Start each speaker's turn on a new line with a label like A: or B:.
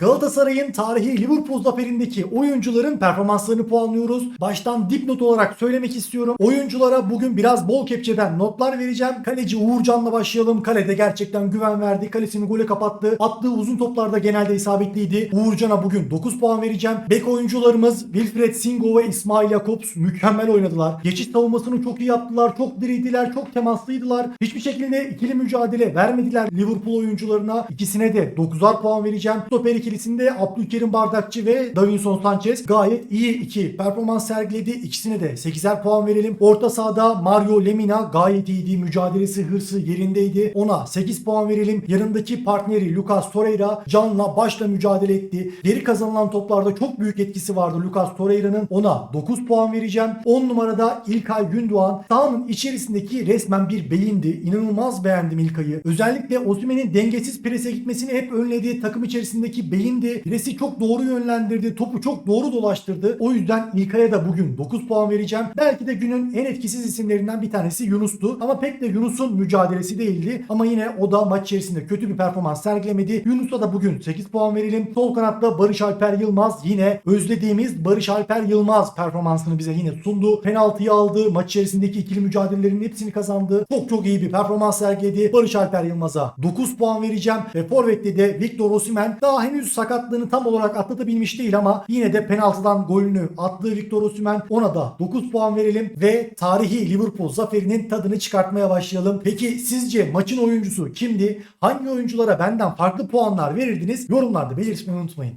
A: Galatasaray'ın tarihi Liverpool zaferindeki oyuncuların performanslarını puanlıyoruz. Baştan dipnot olarak söylemek istiyorum. Oyunculara bugün biraz bol kepçeden notlar vereceğim. Kaleci Uğurcan'la başlayalım. Kalede gerçekten güven verdi. Kalesini gole kapattı. Attığı uzun toplarda genelde isabetliydi. Uğurcan'a bugün 9 puan vereceğim. Bek oyuncularımız Wilfred Singo ve İsmail Jakobs mükemmel oynadılar. Geçiş savunmasını çok iyi yaptılar. Çok diriydiler. Çok temaslıydılar. Hiçbir şekilde ikili mücadele vermediler Liverpool oyuncularına. İkisine de 9'ar puan vereceğim. Stoper ikilisinde Abdülkerim Bardakçı ve Davinson Sanchez gayet iyi iki performans sergiledi. İkisine de 8'er puan verelim. Orta sahada Mario Lemina gayet iyiydi. Mücadelesi, hırsı yerindeydi. Ona 8 puan verelim. Yanındaki partneri Lucas Torreira canla başla mücadele etti. Geri kazanılan toplarda çok büyük etkisi vardı Lucas Torreira'nın. Ona 9 puan vereceğim. 10 numarada İlkay Gündoğan sahanın içerisindeki resmen bir beyindi. İnanılmaz beğendim İlkay'ı. Özellikle Osimhen'in dengesiz prese gitmesini hep önledi. Takım içerisindeki beyindi. Presi çok doğru yönlendirdi. Topu çok doğru dolaştırdı. O yüzden İlkay'a da bugün 9 puan vereceğim. Belki de günün en etkisiz isimlerinden bir tanesi Yunus'tu. Ama pek de Yunus'un mücadelesi değildi. Ama yine o da maç içerisinde kötü bir performans sergilemedi. Yunus'a da bugün 8 puan verelim. Sol kanatta Barış Alper Yılmaz yine özlediğimiz Barış Alper Yılmaz performansını bize yine sundu. Penaltıyı aldı. Maç içerisindeki ikili mücadelelerin hepsini kazandı. Çok çok iyi bir performans sergiledi. Barış Alper Yılmaz'a 9 puan vereceğim. Ve Forvet'te de Victor Osimhen daha sakatlığını tam olarak atlatabilmiş değil ama yine de penaltıdan golünü attığı Victor Osimhen ona da 9 puan verelim ve tarihi Liverpool zaferinin tadını çıkartmaya başlayalım. Peki sizce maçın oyuncusu kimdi? Hangi oyunculara benden farklı puanlar verirdiniz? Yorumlarda belirtmeyi unutmayın.